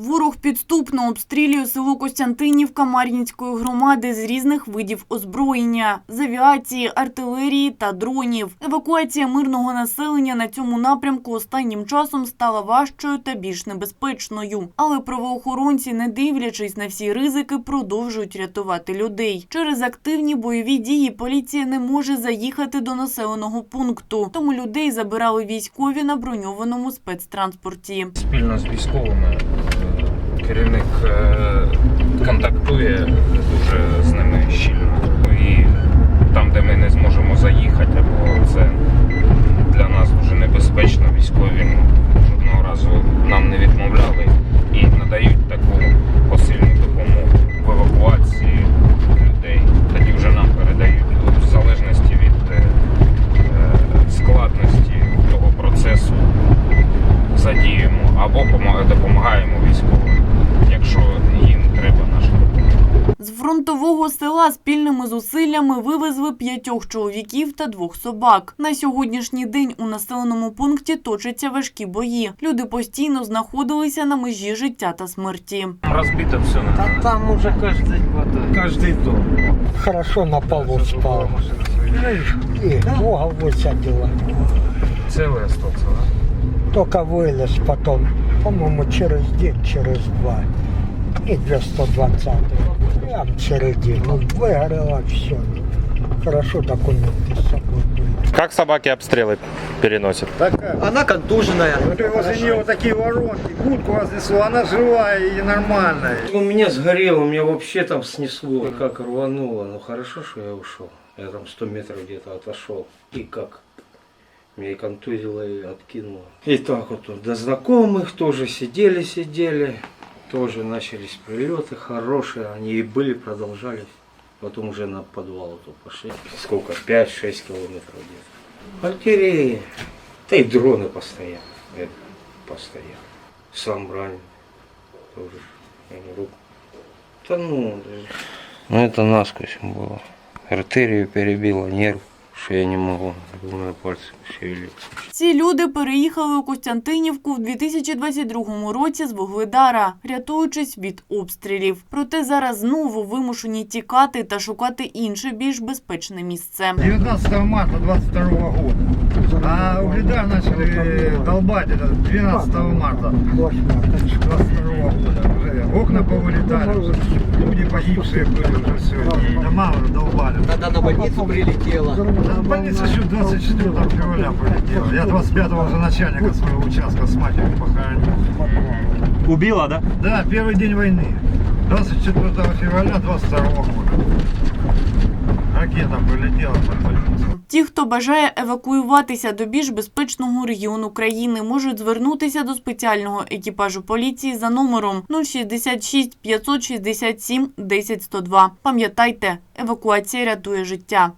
Ворог підступно обстрілює село Костянтинівка Мар'їнської громади з різних видів озброєння – з авіації, артилерії та дронів. Евакуація мирного населення на цьому напрямку останнім часом стала важчою та більш небезпечною. Але правоохоронці, не дивлячись на всі ризики, продовжують рятувати людей. Через активні бойові дії поліція не може заїхати до населеного пункту, тому людей забирали військові на броньованому спецтранспорті. спільно з військовими. taki rynek e, kontaktuje З фронтового села спільними зусиллями вивезли п'ятьох чоловіків та двох собак. На сьогоднішній день у населеному пункті точаться важкі бої. Люди постійно знаходилися на межі життя та смерті. Розбито все на Да там уже каждый, каждый дом. Хорошо на полу спал. И Бога высадила. ціле остаться, да? Только вылез потом, по-моему, через день, через два. И 220 Прям середину. Выгорело все. Хорошо документы с собой были. Как собаки обстрелы переносят? Она контуженная. Вот и возле нее вот такие воронки, куртку разнесло, она живая и нормальная. У меня сгорело, у меня вообще там снесло. И как рвануло. Ну хорошо, что я ушел. Я там 100 метров где-то отошел. И как? Меня и контузило, и откинуло. И так вот тут до знакомых тоже сидели-сидели. Тоже начались прилеты хорошие. Они и были, продолжались. Потом уже на подвал тут пошли. Сколько? 5-6 километров где-то. Артиллерия. Да и дроны постоянно. Это постоянно. Сам ранен. Тоже. Руку. Да ну. Ну это насквозь было. Артерию перебило, нерв, что я не могу. У меня пальцы шевелить. Ці люди переїхали у Костянтинівку в 2022 році з Вугледара, рятуючись від обстрілів. Проте зараз знову вимушені тікати та шукати інше більш безпечне місце. 19 марта 22 года. А угледар начали долбать это 12 марта 22 года. Окна повылетали, люди погибшие были уже все. И дома долбали. Тогда на больницу прилетело. Да, больница еще 24 февраля полетела. Я 25-го уже начальника своего участка с матерью похоронил. Убила, да? Да, первый день войны. 24 февраля 22 года. Ракета больницу. Ті, хто бажає евакуюватися до більш безпечного регіону країни, можуть звернутися до спеціального екіпажу поліції за номером 066 567 10 102. Пам'ятайте, евакуація рятує життя.